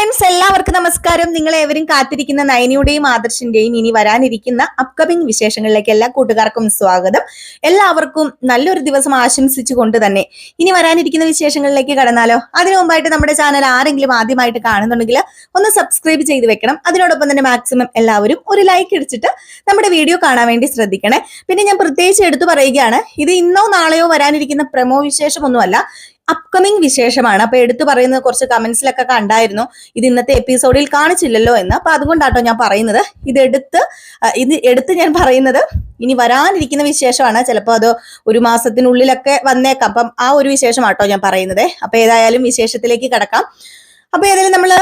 Friends എല്ലാവർക്കും നമസ്കാരം. നിങ്ങൾ ഏവരും കാത്തിരിക്കുന്ന നയനിയുടെയും ആദർശിന്റെയും ഇനി വരാനിരിക്കുന്ന അപ്കമിംഗ് വിശേഷങ്ങളിലേക്ക് എല്ലാ കൂട്ടുകാർക്കും സ്വാഗതം. എല്ലാവർക്കും നല്ലൊരു ദിവസം ആശംസിച്ചുകൊണ്ട് തന്നെ ഇനി വരാനിരിക്കുന്ന വിശേഷങ്ങളിലേക്ക് കടന്നാലോ? അതിനു മുമ്പായിട്ട് നമ്മുടെ ചാനൽ ആരെങ്കിലും ആദ്യമായിട്ട് കാണുന്നുണ്ടെങ്കിൽ ഒന്ന് സബ്സ്ക്രൈബ് ചെയ്ത് വെക്കണം. അതിനോടൊപ്പം തന്നെ മാക്സിമം എല്ലാവരും ഒരു ലൈക്ക് അടിച്ചിട്ട് നമ്മുടെ വീഡിയോ കാണാൻ വേണ്ടി ശ്രദ്ധിക്കണേ. പിന്നെ ഞാൻ പ്രത്യേകിച്ച് എടുത്തു പറയുകയാണ് ഇത് ഇന്നോ നാളെയോ വരാനിരിക്കുന്ന പ്രമോ വിശേഷമൊന്നുമല്ല. അപ്കമിംഗ് വിശേഷമാണ്. അപ്പൊ എടുത്തു പറയുന്ന കുറച്ച് കമന്റ്സിലൊക്കെ കണ്ടായിരുന്നു. ഇത് ഇന്നത്തെ എപ്പിസോഡിൽ കാണിച്ചില്ലല്ലോ എന്ന്. അപ്പൊ അതുകൊണ്ടാട്ടോ ഞാൻ പറയുന്നത്. ഇത് എടുത്ത് ഇത് എടുത്ത് ഞാൻ പറയുന്നത് ഇനി വരാനിരിക്കുന്ന വിശേഷമാണ്. ചിലപ്പോൾ അത് ഒരു മാസത്തിനുള്ളിലൊക്കെ വന്നേക്കാം. അപ്പം ആ ഒരു വിശേഷമാട്ടോ ഞാൻ പറയുന്നത്. അപ്പൊ ഏതായാലും വിശേഷത്തിലേക്ക് കടക്കാം. അപ്പൊ ഏതായാലും നമ്മൾ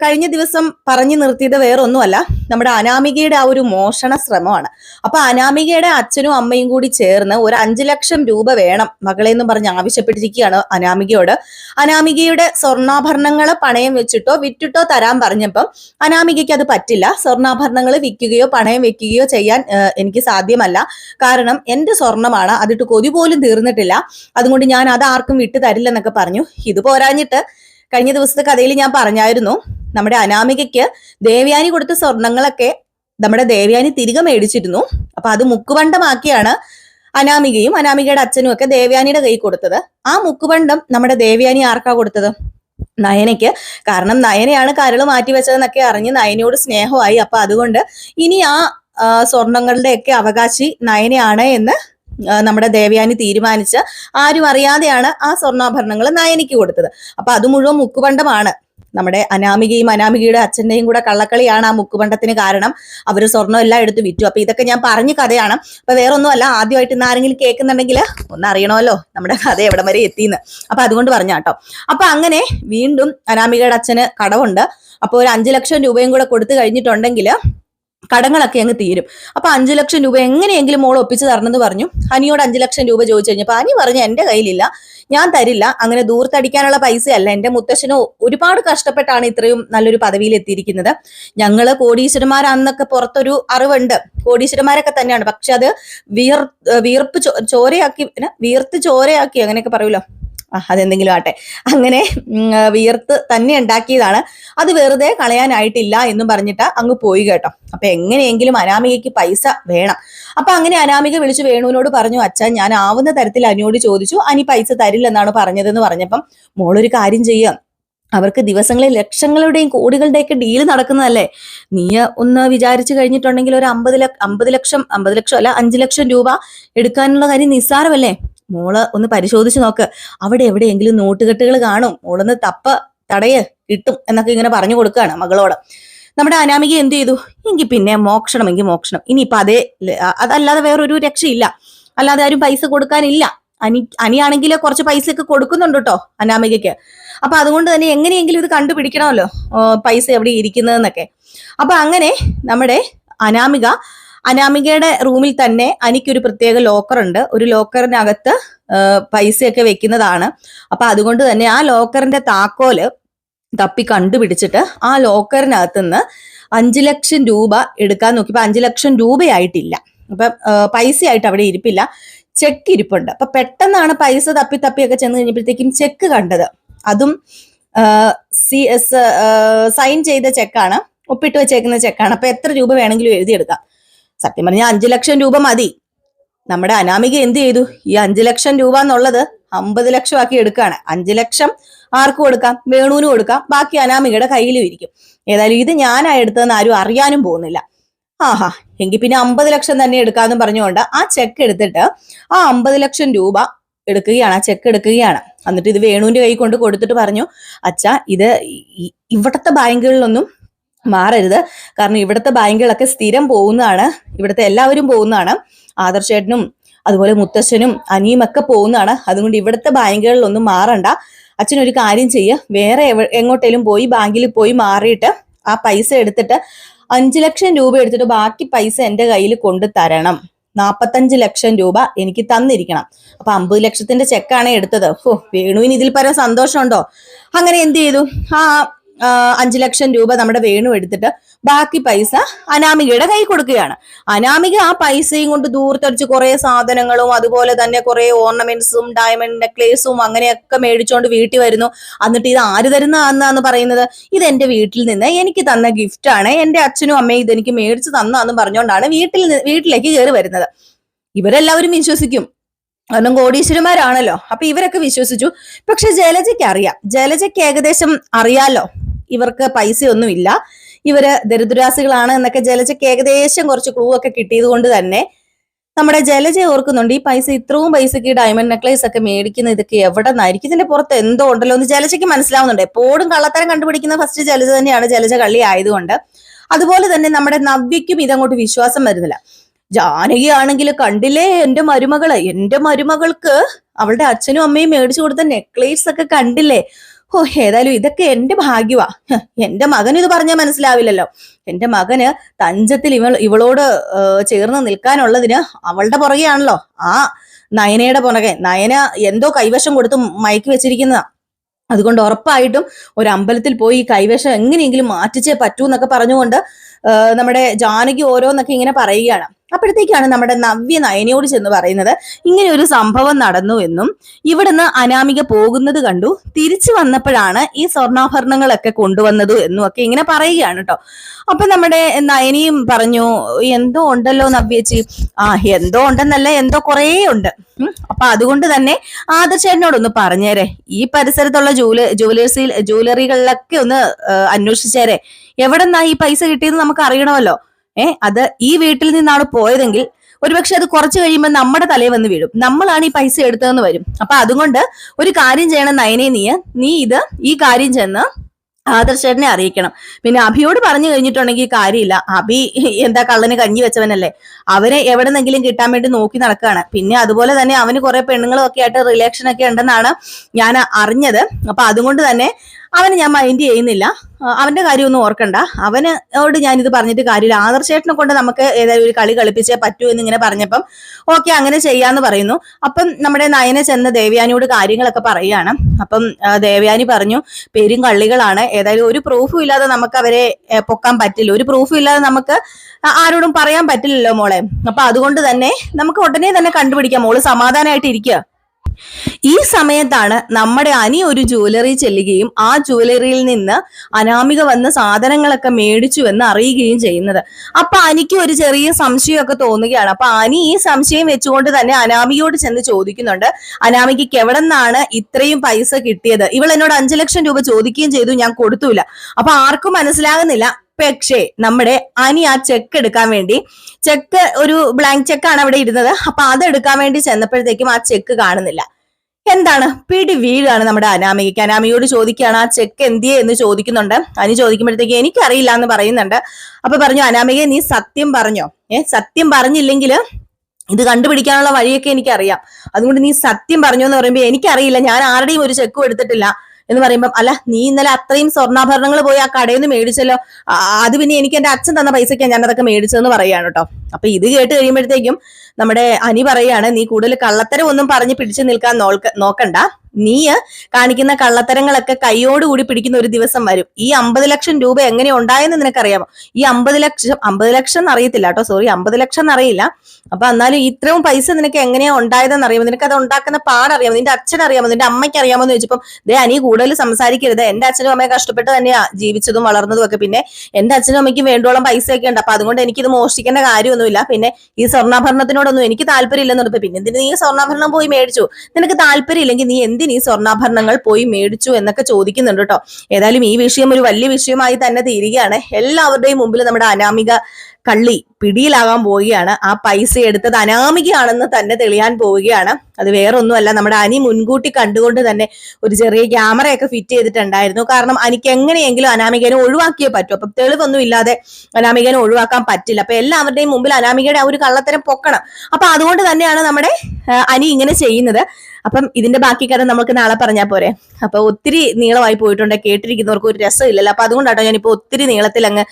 കഴിഞ്ഞ ദിവസം പറഞ്ഞു നിർത്തിയത് വേറെ ഒന്നുമല്ല നമ്മുടെ അനാമികയുടെ ആ ഒരു മോഷണ ശ്രമമാണ്. അപ്പൊ അനാമികയുടെ അച്ഛനും അമ്മയും കൂടി ചേർന്ന് ഒരു അഞ്ചു ലക്ഷം രൂപ വേണം മകളെ എന്ന് പറഞ്ഞ് ആവശ്യപ്പെട്ടിരിക്കുകയാണ് അനാമികയോട്. അനാമികയുടെ സ്വർണാഭരണങ്ങൾ പണയം വെച്ചിട്ടോ വിറ്റിട്ടോ തരാൻ പറഞ്ഞപ്പം അനാമികയ്ക്ക് അത് പറ്റില്ല. സ്വർണാഭരണങ്ങൾ വിൽക്കുകയോ പണയം വെക്കുകയോ ചെയ്യാൻ എനിക്ക് സാധ്യമല്ല. കാരണം എന്റെ സ്വർണമാണ് അതിട്ട് കൊതി പോലും തീർന്നിട്ടില്ല. അതുകൊണ്ട് ഞാൻ അത് ആർക്കും വിട്ടു തരില്ലെന്നൊക്കെ പറഞ്ഞു. ഇത് പോരാഞ്ഞിട്ട് കഴിഞ്ഞ ദിവസത്തെ കഥയിൽ ഞാൻ പറഞ്ഞായിരുന്നു നമ്മുടെ അനാമികയ്ക്ക് ദേവ്യാനി കൊടുത്ത സ്വർണങ്ങളൊക്കെ നമ്മുടെ ദേവ്യാനി തിരികെ മേടിച്ചിരുന്നു. അപ്പൊ അത് മുക്കുപണ്ടമാക്കിയാണ് അനാമികയും അനാമികയുടെ അച്ഛനും ഒക്കെ ദേവ്യാനിയുടെ കൈ കൊടുത്തത്. ആ മുക്കുപണ്ടം നമ്മുടെ ദേവ്യാനി ആർക്കാ കൊടുത്തത്? നയനയ്ക്ക്. കാരണം നയനയാണ് കരൾ മാറ്റിവെച്ചതെന്നൊക്കെ അറിഞ്ഞ് നയനയോട് സ്നേഹമായി. അപ്പൊ അതുകൊണ്ട് ഇനി ആ സ്വർണങ്ങളുടെയൊക്കെ അവകാശി നയനയാണ് എന്ന് നമ്മുടെ ദേവയാനി തീരുമാനിച്ച് ആരും അറിയാതെയാണ് ആ സ്വർണാഭരണങ്ങൾ നയനിക്ക് കൊടുത്തത്. അപ്പൊ അത് മുഴുവൻ മുക്കുപണ്ടമാണ്. നമ്മുടെ അനാമികയും അനാമികയുടെ അച്ഛന്റെയും കൂടെ കള്ളക്കളിയാണ് ആ മുക്കുപണ്ടത്തിന് കാരണം. അവർ സ്വർണം എല്ലാം എടുത്ത് വിറ്റു. അപ്പൊ ഇതൊക്കെ ഞാൻ പറഞ്ഞ കഥയാണ്. അപ്പൊ വേറൊന്നുമല്ല ആദ്യമായിട്ട് ഇന്ന് ആരെങ്കിലും കേൾക്കുന്നുണ്ടെങ്കിൽ ഒന്ന് അറിയണമല്ലോ നമ്മുടെ കഥ എവിടെ വരെ എത്തിന്ന് അപ്പൊ അതുകൊണ്ട് പറഞ്ഞ കേട്ടോ. അപ്പൊ അങ്ങനെ വീണ്ടും അനാമികയുടെ അച്ഛന് കടവുണ്ട്. അപ്പൊ ഒരു അഞ്ചു ലക്ഷം രൂപയും കൂടെ കൊടുത്തു കഴിഞ്ഞിട്ടുണ്ടെങ്കിൽ കടങ്ങളൊക്കെ അങ്ങ് തീരും. അപ്പൊ അഞ്ചു ലക്ഷം രൂപ എങ്ങനെയെങ്കിലും മോൾ ഒപ്പിച്ചു തരണമെന്ന് പറഞ്ഞു. അനിയോട് അഞ്ചു ലക്ഷം രൂപ ചോദിച്ചു കഴിഞ്ഞപ്പോ അനി പറഞ്ഞു എന്റെ കയ്യിലില്ല. ഞാൻ തരില്ല. അങ്ങനെ ദൂർത്തടിക്കാനുള്ള പൈസയല്ല. എന്റെ മുത്തശ്ശനോ ഒരുപാട് കഷ്ടപ്പെട്ടാണ് ഇത്രയും നല്ലൊരു പദവിയിൽ എത്തിയിരിക്കുന്നത്. ഞങ്ങൾ കോടീശ്വരന്മാരാന്നൊക്കെ പുറത്തൊരു അറിവുണ്ട്. കോടീശ്വരന്മാരൊക്കെ തന്നെയാണ്. പക്ഷെ അത് വീർ വീർപ്പ് ചോരയാക്കി വീർത്ത് ചോരയാക്കി അങ്ങനെയൊക്കെ പറയൂലോ? അതെന്തെങ്കിലും ആട്ടെ അങ്ങനെ വിയർത്ത് തന്നെ ഉണ്ടാക്കിയതാണ്. അത് വെറുതെ കളയാനായിട്ടില്ല എന്നും പറഞ്ഞിട്ട് അങ്ങ് പോയി കേട്ടോ. അപ്പൊ എങ്ങനെയെങ്കിലും അനാമികയ്ക്ക് പൈസ വേണം. അപ്പൊ അങ്ങനെ അനാമിക വിളിച്ചു വേണുവിനോട് പറഞ്ഞു അച്ഛൻ ഞാൻ ആവുന്ന തരത്തിൽ അനിയോട് ചോദിച്ചു അനി പൈസ തരില്ലെന്നാണ് പറഞ്ഞതെന്ന് പറഞ്ഞപ്പം മോളൊരു കാര്യം ചെയ്യാം. അവർക്ക് ദിവസങ്ങളിൽ ലക്ഷങ്ങളുടെയും കോടികളുടെയൊക്കെ ഡീൽ നടക്കുന്നതല്ലേ? നീ ഒന്ന് വിചാരിച്ചു കഴിഞ്ഞിട്ടുണ്ടെങ്കിൽ ഒരു അമ്പത് ലക്ഷം അമ്പത് ലക്ഷം അമ്പത് ലക്ഷം അല്ല അഞ്ചു ലക്ഷം രൂപ എടുക്കാനുള്ള കാര്യം നിസ്സാരമല്ലേ? മോൾ ഒന്ന് പരിശോധിച്ച് നോക്ക്. അവിടെ എവിടെയെങ്കിലും നോട്ടുകെട്ടുകൾ കാണും. മോളൊന്ന് തപ്പ തടയ് കിട്ടും എന്നൊക്കെ ഇങ്ങനെ പറഞ്ഞു കൊടുക്കുകയാണ് മകളോട്. നമ്മുടെ അനാമിക എന്ത് ചെയ്തു? എങ്കിൽ പിന്നെ മോക്ഷണം എങ്കിൽ മോക്ഷണം. ഇനിയിപ്പൊ അതേ അതല്ലാതെ വേറൊരു രക്ഷയില്ല. അല്ലാതെ ആരും പൈസ കൊടുക്കാനില്ല. അനി അനിയാണെങ്കിൽ കുറച്ച് പൈസയൊക്കെ കൊടുക്കുന്നുണ്ട് കേട്ടോ അനാമികയ്ക്ക്. അപ്പൊ അതുകൊണ്ട് തന്നെ എങ്ങനെയെങ്കിലും ഇത് കണ്ടുപിടിക്കണമല്ലോ. പൈസ എവിടെ ഇരിക്കുന്നതെന്നൊക്കെ. അപ്പൊ അങ്ങനെ നമ്മുടെ അനാമിക അനാമികയുടെ റൂമിൽ തന്നെ അനിക്കൊരു പ്രത്യേക ലോക്കർ ഉണ്ട്. ഒരു ലോക്കറിനകത്ത് പൈസയൊക്കെ വെക്കുന്നതാണ്. അപ്പൊ അതുകൊണ്ട് തന്നെ ആ ലോക്കറിന്റെ താക്കോൽ തപ്പി കണ്ടുപിടിച്ചിട്ട് ആ ലോക്കറിനകത്ത് നിന്ന് അഞ്ചു ലക്ഷം രൂപ എടുക്കാൻ നോക്കിയപ്പോ അഞ്ചു ലക്ഷം രൂപയായിട്ടില്ല. അപ്പൊ പൈസ പൈസയായിട്ട് അവിടെ ഇരിപ്പില്ല. ചെക്ക് ഇരിപ്പുണ്ട്. അപ്പൊ പെട്ടെന്നാണ് പൈസ തപ്പി തപ്പിയൊക്കെ ചെന്ന് കഴിഞ്ഞപ്പോഴത്തേക്കും ചെക്ക് കണ്ടത്. അതും സി എസ് സൈൻ ചെയ്ത ചെക്കാണ്. ഒപ്പിട്ട് വെച്ചേക്കുന്ന ചെക്കാണ്. അപ്പൊ എത്ര രൂപ വേണമെങ്കിലും എഴുതിയെടുക്കാം. സത്യം പറഞ്ഞാൽ അഞ്ചു ലക്ഷം രൂപ മതി. നമ്മുടെ അനാമിക എന്ത് ചെയ്തു? ഈ അഞ്ചു ലക്ഷം രൂപ എന്നുള്ളത് അമ്പത് ലക്ഷം ആക്കി എടുക്കുകയാണ്. അഞ്ചു ലക്ഷം ആർക്ക് കൊടുക്കാം? വേണുവിന് കൊടുക്കാം. ബാക്കി അനാമികയുടെ കയ്യിലും ഇരിക്കും. ഏതായാലും ഇത് ഞാനാ എടുത്തതെന്ന് ആരും അറിയാനും പോകുന്നില്ല. ആഹാ എങ്കിൽ പിന്നെ അമ്പത് ലക്ഷം തന്നെ എടുക്കാന്ന് പറഞ്ഞുകൊണ്ട് ആ ചെക്ക് എടുത്തിട്ട് ആ അമ്പത് ലക്ഷം രൂപ എടുക്കുകയാണ്. ആ ചെക്ക് എടുക്കുകയാണ്. എന്നിട്ട് ഇത് വേണുവിന്റെ കൈ കൊണ്ട് കൊടുത്തിട്ട് പറഞ്ഞു അച്ഛാ ഇത് ഇവിടുത്തെ ബാങ്കുകളിലൊന്നും മാറരുത്. കാരണം ഇവിടുത്തെ ബാങ്കുകളൊക്കെ സ്ഥിരം പോകുന്നതാണ്. ഇവിടുത്തെ എല്ലാവരും പോകുന്നതാണ്. ആദർശേട്ടനും അതുപോലെ മുത്തശ്ശനും അനിയും ഒക്കെ പോകുന്നതാണ്. അതുകൊണ്ട് ഇവിടുത്തെ ബാങ്കുകളിലൊന്നും മാറണ്ട. അച്ഛൻ ഒരു കാര്യം ചെയ്യുക വേറെ എങ്ങോട്ടേലും പോയി ബാങ്കിൽ പോയി മാറിയിട്ട് ആ പൈസ എടുത്തിട്ട് അഞ്ചു ലക്ഷം രൂപ എടുത്തിട്ട് ബാക്കി പൈസ എന്റെ കയ്യിൽ കൊണ്ടു തരണം. നാൽപ്പത്തഞ്ച് ലക്ഷം രൂപ എനിക്ക് തന്നിരിക്കണം. അപ്പൊ അമ്പത് ലക്ഷത്തിന്റെ ചെക്കാണ് എടുത്തത്. ഓ വേണുവിന് ഇതിൽ പരം സന്തോഷമുണ്ടോ? അങ്ങനെ എന്ത് ചെയ്തു? ആ, അഞ്ചു ലക്ഷം രൂപ നമ്മുടെ വേണു എടുത്തിട്ട് ബാക്കി പൈസ അനാമികയുടെ കൈ കൊടുക്കുകയാണ്. അനാമിക ആ പൈസയും കൊണ്ട് ദൂരത്തടിച്ച് കുറെ സാധനങ്ങളും അതുപോലെ തന്നെ കുറെ ഓർണമെന്റ്സും ഡയമണ്ട് നെക്ലേസും അങ്ങനെയൊക്കെ മേടിച്ചുകൊണ്ട് വീട്ടിൽ വരുന്നു. എന്നിട്ട് ഇത് ആര് തരുന്നതാന്നാന്ന് പറയുന്നത്? ഇത് എന്റെ വീട്ടിൽ നിന്ന് എനിക്ക് തന്ന ഗിഫ്റ്റ് ആണ്. എന്റെ അച്ഛനും അമ്മയും ഇത് എനിക്ക് മേടിച്ചു തന്നാന്ന് പറഞ്ഞുകൊണ്ടാണ് വീട്ടിൽ വീട്ടിലേക്ക് കയറി വരുന്നത്. ഇവരെല്ലാവരും വിശ്വസിക്കും. കാരണം കോടീശ്വരന്മാരാണല്ലോ. അപ്പൊ ഇവരൊക്കെ വിശ്വസിച്ചു. പക്ഷെ ജലജയ്ക്ക് അറിയാം. ജലജയ്ക്ക് ഏകദേശം അറിയാലോ? ഇവർക്ക് പൈസയൊന്നും ഇല്ല ഇവർ ദരിദ്രാസികളാണ് എന്നൊക്കെ ജലജയ്ക്ക് ഏകദേശം കുറച്ച് ക്ലൂ ഒക്കെ കിട്ടിയത് കൊണ്ട് തന്നെ നമ്മുടെ ജലജ ഓർക്കുന്നുണ്ട് ഈ പൈസ ഇത്രയും പൈസക്ക് ഡയമണ്ട് നെക്ലേസ് ഒക്കെ മേടിക്കുന്ന ഇതൊക്കെ എവിടെ നിന്നായിരിക്കും ഇതിന്റെ പുറത്ത് എന്തോ ഉണ്ടല്ലോ? എന്ന് ജലജയ്ക്ക് മനസ്സിലാവുന്നുണ്ട്. എപ്പോഴും കള്ളത്തരം കണ്ടുപിടിക്കുന്ന ഫസ്റ്റ് ജലജ തന്നെയാണ് ജലജ കള്ളി ആയതുകൊണ്ട്. അതുപോലെ തന്നെ നമ്മുടെ നവ്യയ്ക്കും ഇതങ്ങോട്ട് വിശ്വാസം വരുന്നില്ല. ജാനകി ആണെങ്കിൽ കണ്ടില്ലേ എന്റെ മരുമകൾ? എന്റെ മരുമകൾക്ക് അവളുടെ അച്ഛനും അമ്മയും മേടിച്ചു കൊടുത്ത നെക്ലേസ് ഒക്കെ കണ്ടില്ലേ? ഓ ഏതായാലും ഇതൊക്കെ എന്റെ ഭാഗ്യവാ. എന്റെ മകൻ ഇത് പറഞ്ഞാൽ മനസ്സിലാവില്ലല്ലോ. എന്റെ മകന് തഞ്ചത്തിൽ ഇവൾ ഇവളോട് ചേർന്ന് നിൽക്കാനുള്ളതിന് അവളുടെ പുറകെയാണല്ലോ. ആ നയനയുടെ പുറകെ. നയന എന്തോ കൈവശം കൊടുത്ത് മയക്കി വെച്ചിരിക്കുന്നതാ. അതുകൊണ്ട് ഉറപ്പായിട്ടും ഒരു അമ്പലത്തിൽ പോയി ഈ കൈവശം എങ്ങനെയെങ്കിലും മാറ്റിച്ചേ പറ്റൂ എന്നൊക്കെ പറഞ്ഞുകൊണ്ട് നമ്മുടെ ജാനകി ഓരോന്നൊക്കെ ഇങ്ങനെ പറയുകയാണ്. അപ്പോഴത്തേക്കാണ് നമ്മുടെ നവ്യ നയനയോട് ചെന്ന് പറയുന്നത് ഇങ്ങനെ ഒരു സംഭവം നടന്നു എന്നും ഇവിടുന്ന് അനാമിക പോകുന്നത് കണ്ടു തിരിച്ചു വന്നപ്പോഴാണ് ഈ സ്വർണാഭരണങ്ങളൊക്കെ കൊണ്ടുവന്നത് എന്നും ഒക്കെ ഇങ്ങനെ പറയുകയാണ് കേട്ടോ അപ്പൊ നമ്മുടെ നയനിയും പറഞ്ഞു എന്തോ ഉണ്ടല്ലോ നവ്യച്ചി? ആ എന്തോ ഉണ്ടെന്നല്ല എന്തോ കുറേ ഉണ്ട്. അപ്പൊ അതുകൊണ്ട് തന്നെ ആദർശേട്ടനോടൊന്ന് പറഞ്ഞേരെ ഈ പരിസരത്തുള്ള ജൂല ജുവലേഴ്സിൽ ജുവലറികളിലൊക്കെ ഒന്ന് അന്വേഷിച്ചേരെ. എവിടെന്നാ ഈ പൈസ കിട്ടിയെന്ന് നമുക്ക് അറിയണമല്ലോ. ഏ അത് ഈ വീട്ടിൽ നിന്നാണ് പോയതെങ്കിൽ ഒരുപക്ഷെ അത് കുറച്ച് കഴിയുമ്പോൾ നമ്മുടെ തലയിൽ വന്ന് വീഴും. നമ്മളാണ് ഈ പൈസ എടുത്തതെന്ന് വരും. അപ്പൊ അതുകൊണ്ട് ഒരു കാര്യം ചെയ്യണം നയനെ നീ നീ ഇത് ഈ കാര്യം ചെന്ന് ആദർശേട്ടനെ അറിയിക്കണം. പിന്നെ അഭിയോട് പറഞ്ഞു കഴിഞ്ഞിട്ടുണ്ടെങ്കിൽ കാര്യമില്ല. അഭി എന്താ കള്ളന് കഞ്ഞി വെച്ചവനല്ലേ? അവനെ എവിടെന്നെങ്കിലും കിട്ടാൻ വേണ്ടി നോക്കി നടക്കുകയാണ് പിന്നെ അതുപോലെ തന്നെ അവന് കുറെ പെണ്ണുങ്ങളും ഒക്കെ ആയിട്ട് റിലേഷൻ ഒക്കെ ഉണ്ടെന്നാണ് ഞാൻ അറിഞ്ഞത്. അപ്പൊ അതുകൊണ്ട് തന്നെ അവന് ഞാൻ മൈൻഡ് ചെയ്യുന്നില്ല. അവന്റെ കാര്യമൊന്നും ഓർക്കണ്ട. അവനോട് ഞാൻ ഇത് പറഞ്ഞിട്ട് കാര്യമില്ല. ആദർശേട്ടനെ കൊണ്ട് നമുക്ക് ഏതായാലും ഒരു കളി കളിപ്പിച്ചേ പറ്റൂ എന്നിങ്ങനെ പറഞ്ഞപ്പം ഓക്കെ അങ്ങനെ ചെയ്യാന്ന് പറയുന്നു. അപ്പം നമ്മുടെ നയനെ ചെന്ന് ദേവയാനിയോട് കാര്യങ്ങളൊക്കെ പറയുകയാണ്. അപ്പം ദേവ്യാനി ദേവയാനി പറഞ്ഞു പേരും കള്ളികളാണ്. ഏതായാലും ഒരു പ്രൂഫും ഇല്ലാതെ നമുക്ക് അവരെ പൊക്കാൻ പറ്റില്ല. ഒരു പ്രൂഫും ഇല്ലാതെ നമുക്ക് ആരോടും പറയാൻ പറ്റില്ലല്ലോ മോളെ. അപ്പൊ അതുകൊണ്ട് തന്നെ നമുക്ക് ഉടനെ തന്നെ കണ്ടുപിടിക്കാം. മോൾ സമാധാനമായിട്ട് ഇരിക്കുക. ഈ സമയത്താണ് നമ്മുടെ അനി ഒരു ജുവലറി ചെല്ലുകയും ആ ജുവലറിയിൽ നിന്ന് അനാമിക വന്ന സാധനങ്ങളൊക്കെ മേടിച്ചു എന്ന് അറിയുകയും ചെയ്യുന്നത്. അപ്പൊ അനിക്ക് ഒരു ചെറിയ സംശയമൊക്കെ തോന്നുകയാണ്. അപ്പൊ അനി ഈ സംശയം വെച്ചുകൊണ്ട് തന്നെ അനാമികയോട് ചെന്ന് ചോദിക്കുന്നുണ്ട്. അനാമികയ്ക്ക് എവിടെ നിന്നാണ് ഇത്രയും പൈസ കിട്ടിയത്? ഇവൾ എന്നോട് അഞ്ചു ലക്ഷം രൂപ ചോദിക്കുകയും ചെയ്തു ഞാൻ കൊടുത്തൂല അപ്പൊ ആർക്കും മനസ്സിലാകുന്നില്ല. പക്ഷേ നമ്മുടെ അനി ആ ചെക്ക് എടുക്കാൻ വേണ്ടി ചെക്ക് ഒരു ബ്ലാങ്ക് ചെക്കാണ് അവിടെ ഇരുന്നത്. അപ്പൊ അത് എടുക്കാൻ വേണ്ടി ചെന്നപ്പോഴത്തേക്കും ആ ചെക്ക് കാണുന്നില്ല. എന്താണ്? പിടി വീഴാണ് നമ്മുടെ അനാമികയ്ക്ക്. അനാമികയോട് ചോദിക്കുകയാണ് ആ ചെക്ക് എന്തിയെ? എന്ന് ചോദിക്കുന്നുണ്ട്. അനി ചോദിക്കുമ്പോഴത്തേക്ക് എനിക്കറിയില്ല എന്ന് പറയുന്നുണ്ട്. അപ്പൊ പറഞ്ഞു അനാമിക നീ സത്യം പറഞ്ഞോ? ഏ സത്യം പറഞ്ഞില്ലെങ്കിൽ ഇത് കണ്ടുപിടിക്കാനുള്ള വഴിയൊക്കെ എനിക്കറിയാം. അതുകൊണ്ട് നീ സത്യം പറഞ്ഞു എന്ന് പറയുമ്പോൾ എനിക്കറിയില്ല. ഞാൻ ആരുടെയും ഒരു ചെക്കും എടുത്തിട്ടില്ല. എന്ന് പറയുമ്പോൾ അല്ല നീ ഇന്നലെ അത്രയും സ്വർണാഭരണങ്ങൾ പോയി ആ കടയിൽ നിന്ന് മേടിച്ചല്ലോ അത് പിന്നെ എനിക്ക് എന്റെ അച്ഛൻ തന്ന പൈസയ്ക്കാണ് ഞാൻ അതൊക്കെ മേടിച്ചതെന്ന് പറയാണ് കേട്ടോ അപ്പൊ ഇത് കേട്ട് കഴിയുമ്പോഴത്തേക്കും നമ്മുടെ അനി പറയാണ് നീ കൂടുതൽ കള്ളത്തരം ഒന്നും പറഞ്ഞ് പിടിച്ചു നിൽക്കാൻ നോക്കണ്ട. നീ കാണിക്കുന്ന കള്ളത്തരങ്ങളൊക്കെ കൈയോടുകൂടി പിടിക്കുന്ന ഒരു ദിവസം വരും. ഈ അമ്പത് ലക്ഷം രൂപ എങ്ങനെ ഉണ്ടായെന്ന് നിനക്കറിയാമോ? ഈ അമ്പത് ലക്ഷം അമ്പത് ലക്ഷം എന്ന് അറിയത്തില്ല കേട്ടോ സോറി അമ്പത് ലക്ഷം എന്നറിയില്ല അപ്പൊ എന്നാലും ഇത്രയും പൈസ നിനക്ക് എങ്ങനെയാ ഉണ്ടായതെന്ന് അറിയാമോ? നിനക്ക് അത് ഉണ്ടാക്കുന്ന പാടറിയാമോ നിന്റെ അച്ഛൻ അറിയാമോ? നിന്റെ അമ്മയ്ക്ക് അറിയാമോ എന്ന് ചോദിച്ചപ്പം ദേ അനി കൂടുതൽ സംസാരിക്കരുത്. എന്റെ അച്ഛനും അമ്മയെ കഷ്ടപ്പെട്ട് തന്നെയാ ജീവിച്ചതും വളർന്നതും ഒക്കെ. പിന്നെ എന്റെ അച്ഛനും അമ്മയ്ക്കും വേണ്ടോളം പൈസയൊക്കെ ഉണ്ട്. അപ്പൊ അതുകൊണ്ട് എനിക്കിത് മോഷ്ടിക്കേണ്ട കാര്യമൊന്നുമില്ല. പിന്നെ ഈ സ്വർണാഭരണത്തിനോടൊന്നും എനിക്ക് താല്പര്യം പറഞ്ഞപ്പോ പിന്നെ എന്തിനു നീ സ്വർണാഭരണം പോയി മേടിച്ചു? നിനക്ക് താല്പര്യം ഇല്ലെങ്കിൽ നീ എന്തിന് ഈ സ്വർണാഭരണങ്ങൾ പോയി മേടിച്ചു എന്നൊക്കെ ചോദിക്കുന്നുണ്ട് കേട്ടോ. ഏതായാലും ഈ വിഷയം ഒരു വലിയ വിഷയമായി തന്നെ തീരുകയാണ്. എല്ലാവരുടെയും മുമ്പിൽ നമ്മുടെ അനാമിക കള്ളി പിടിയിലാകാൻ പോവുകയാണ്. ആ പൈസ എടുത്തത് അനാമികയാണെന്ന് തന്നെ തെളിയാൻ പോവുകയാണ്. അത് വേറെ ഒന്നുമല്ല നമ്മുടെ അനി മുൻകൂട്ടി കണ്ടുകൊണ്ട് തന്നെ ഒരു ചെറിയ ക്യാമറയൊക്കെ ഫിറ്റ് ചെയ്തിട്ടുണ്ടായിരുന്നു. കാരണം അനിക്ക് എങ്ങനെയെങ്കിലും അനാമികനെ ഒഴിവാക്കിയേ പറ്റൂ. അപ്പൊ തെളിവൊന്നും ഇല്ലാതെ അനാമികനെ ഒഴിവാക്കാൻ പറ്റില്ല. അപ്പൊ എല്ലാവരുടെയും മുമ്പിൽ അനാമികയുടെ ആ ഒരു കള്ളത്തരം പൊക്കണം. അപ്പൊ അതുകൊണ്ട് തന്നെയാണ് നമ്മുടെ അനി ഇങ്ങനെ ചെയ്യുന്നത്. അപ്പം ഇതിന്റെ ബാക്കി കഥ നമുക്ക് നാളെ പറഞ്ഞാൽ പോരെ. അപ്പൊ ഒത്തിരി നീളമായി പോയിട്ടുണ്ട്. കേട്ടിരിക്കുന്നവർക്ക് ഒരു രസമില്ലല്ലോ. അപ്പൊ അതുകൊണ്ടാട്ടോ ഞാനിപ്പോ ഒത്തിരി നീളത്തിൽ അങ്ങ്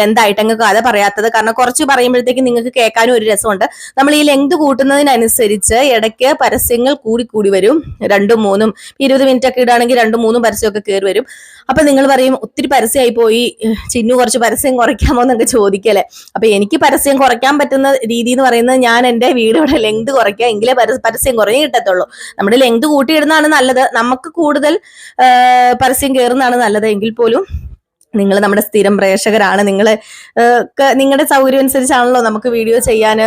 ലെന്തായിട്ട് അങ്ങ് കഥ പറയാത്തത്. കാരണം കുറച്ച് പറയുമ്പോഴത്തേക്ക് നിങ്ങൾക്ക് കേൾക്കാനും ഒരു രസമുണ്ട്. നമ്മൾ ഈ ലെങ്ത് കൂട്ടുന്നതിനനുസരിച്ച് ഇടയ്ക്ക് പരസ്യങ്ങൾ കൂടി കൂടി വരും. രണ്ടും മൂന്നും ഇരുപത് മിനിറ്റ് ഒക്കെ ഇടുകയാണെങ്കിൽ രണ്ടും മൂന്നും പരസ്യമൊക്കെ കയറി വരും. അപ്പൊ നിങ്ങൾ പറയും ഒത്തിരി പരസ്യമായി പോയി. ചിന്നു കുറച്ച് പരസ്യം കുറയ്ക്കാമോ എന്നൊക്കെ ചോദിക്കല്ലേ. അപ്പൊ എനിക്ക് പരസ്യം കുറയ്ക്കാൻ പറ്റുന്ന രീതി എന്ന് പറയുന്നത് ഞാൻ എന്റെ വീഡിയോയുടെ ലെങ്ത് കുറയ്ക്കുക എങ്കിലേ പരസ്യം കുറഞ്ഞു കിട്ടത്തുള്ളൂ. നമ്മുടെ ലെങ്ത് കൂട്ടിയിടുന്നതാണ് നല്ലത്. നമുക്ക് കൂടുതൽ പരസ്യം കയറുന്നതാണ് നല്ലത്. എങ്കിൽ പോലും നിങ്ങൾ നമ്മുടെ സ്ഥിരം പ്രേക്ഷകരാണ്. നിങ്ങൾ നിങ്ങളുടെ സൗകര്യം അനുസരിച്ചാണല്ലോ നമുക്ക് വീഡിയോ ചെയ്യാൻ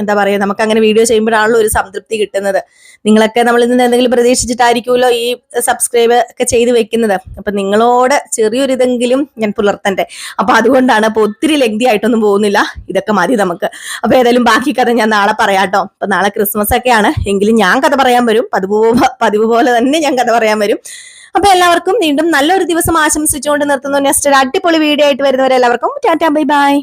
എന്താ പറയുക നമുക്ക് അങ്ങനെ വീഡിയോ ചെയ്യുമ്പോഴാണല്ലോ ഒരു സംതൃപ്തി കിട്ടുന്നത്. നിങ്ങളൊക്കെ നമ്മളിൽ നിന്ന് എന്തെങ്കിലും പ്രതീക്ഷിച്ചിട്ടായിരിക്കുമല്ലോ ഈ സബ്സ്ക്രൈബ് ഒക്കെ ചെയ്ത് വെക്കുന്നത്. അപ്പൊ നിങ്ങളോട് ചെറിയൊരു ഇതെങ്കിലും ഞാൻ പുലർത്തണ്ടേ. അപ്പൊ അതുകൊണ്ടാണ് അപ്പൊ ഒത്തിരി ലെങ്തി ആയിട്ടൊന്നും പോകുന്നില്ല. ഇതൊക്കെ മതി നമുക്ക്. അപ്പൊ ഏതായാലും ബാക്കി കഥ ഞാൻ നാളെ പറയാട്ടോ. അപ്പൊ നാളെ ക്രിസ്മസ് ഒക്കെയാണ്. എങ്കിലും ഞാൻ കഥ പറയാൻ വരും. പതിവ് പോലെ തന്നെ ഞാൻ കഥ പറയാൻ വരും. അപ്പൊ എല്ലാവർക്കും വീണ്ടും നല്ലൊരു ദിവസം ആശംസിച്ചുകൊണ്ട് നിർത്തുന്നു. നെക്സ്റ്റ് ഒരു അടിപൊളി വീഡിയോ ആയിട്ട് വരുന്നവരെല്ലാവർക്കും ടാറ്റാ ബൈ ബൈ.